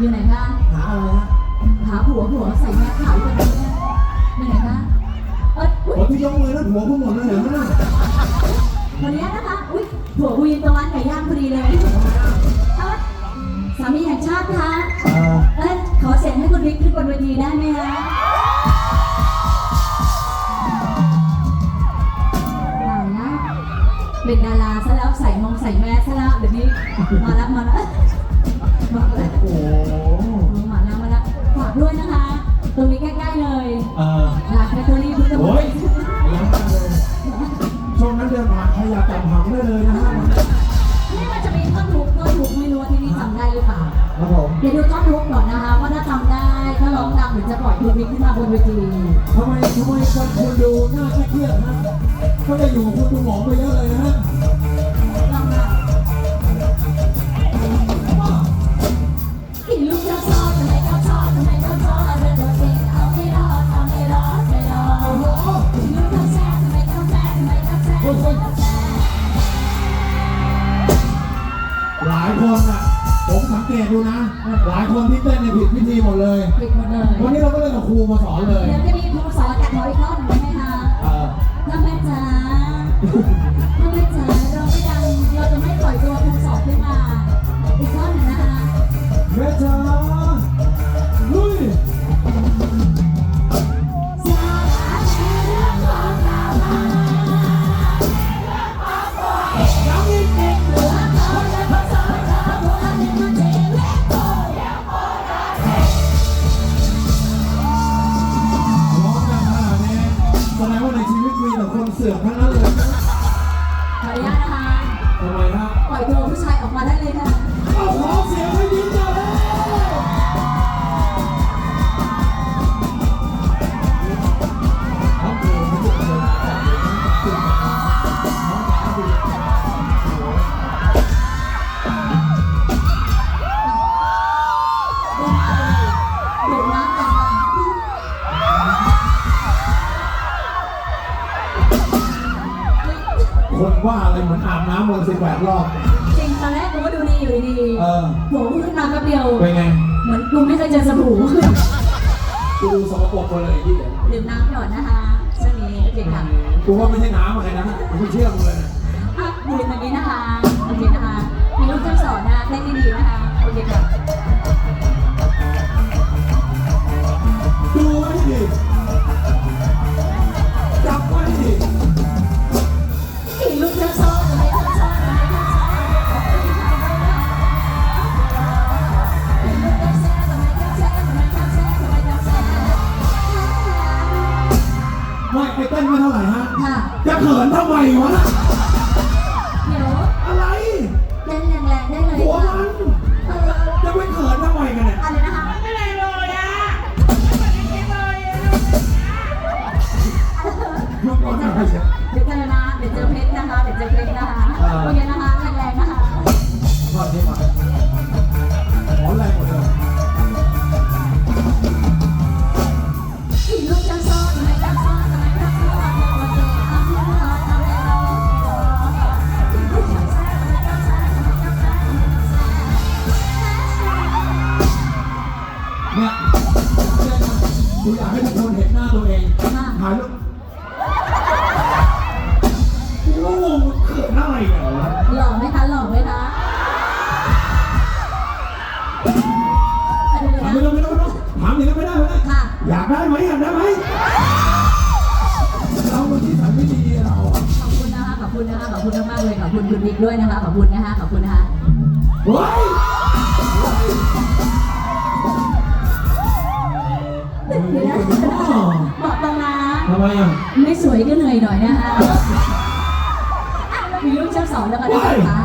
อยู่ไหนคะ หาอะไรฮะหาผัวผัวใส่แมสขาวอยู่ตรงนี้อยู่ไหนคะเอ้ยอุ๊ยผมที่ยกมือนั่นหัวคุณหมดเลยเหรอนั่นคนนี้นะคะ อุ้ยผัวคุยตะวันไก่ย่างพอดีเลยเอ้ยสามีแห่งชาติคะ เอ่อเอ้ยขอเสียงให้คุณวิกขึ้นบนเวทีได้ไหมคะได้นะเป็นดาราซะแล้วใส่มงใส่แมสซะแล้วเดี๋ยวนี้มาแล้วมาแล้ว เลยนะฮะนี่มันจะมีท่อนทุกท่อนทุกไม่รู้ว่าที่นี่จำได้หรือเปล่า ครับผมเดี๋ยวดูท่อนทุกก่อนนะคะว่าถ้าจำได้ถ้าร้องดังหรือจะปล่อยเพลงนี้ขึ้นมาบนเวทีทำไมทำไมคนคุณดูหน้าเครียดๆฮะก็ได้อยู่กับคุณดูหมอไปเยอะเลยนะฮะลอง ดูนะ หลายคนที่เต้นในยผิดพิธีหมดเลย ปิดหมดเลยวันนี้เราก็เล่นกับครูมาสอนเลย เดี๋ยวจะมีครูสอนจากหมออีกรอบหนึ่งไหมคะเอ่อถ้าแม่จ๋า มีแต่คนเสือกทั้งนั้นเลยขออนุญาตนะคะทำไมฮะปล่อยตัวผู้ชายออกมาได้เลยค่ะ ว่าอะไรเหมือนอาบน้ำวนสิบแปดรอบ จริงตอนแรกกูก็ดูดีอยู่ดีเออ โหขึ้นมาแป๊บเดียว เป็นไง เหมือนกูไม่เคยเจอสบู่กูดูสกปรกไปเลยที่เดี๋ยวดื่มน้ำก่อนนะคะช่วงนี้โอเคค่ะกูว่าไม่ใช่น้ำอะไรนะกูไม่เชื่อมึงเลยนะอะยืนแบบนี้นะคะโอเคนะคะมีลูกจ้างสอนนะเล่นดีๆนะ นทำไมวะ เดี๋ยวอะไรเต้นแรงๆได้เลยหัวค่ะมันเออจะไปเขินทำไมกันเนี่ย อะไรนะคะ ไม่เลยเลยอะไม่เหมือนในคลิปเลยอะมึงก่อนนะไม่ใช่เดี๋ยวเจอนะ เดี๋ยวเจอเพชรนะคะ เดี๋ยวเจอเพชรนะคะอ่าโอเคน อบคุณคุณบิ๊กด้วยนะคะ ขอบคุณนะคะ ขอบคุณนะคะเฮ้ยเดี๋ยวนะบอกตรงนะทำไมอะไม่สวยก็เหนื่อยหน่อยนะคะอะมีลูกเจ้าสอนแล้วกันนะคะ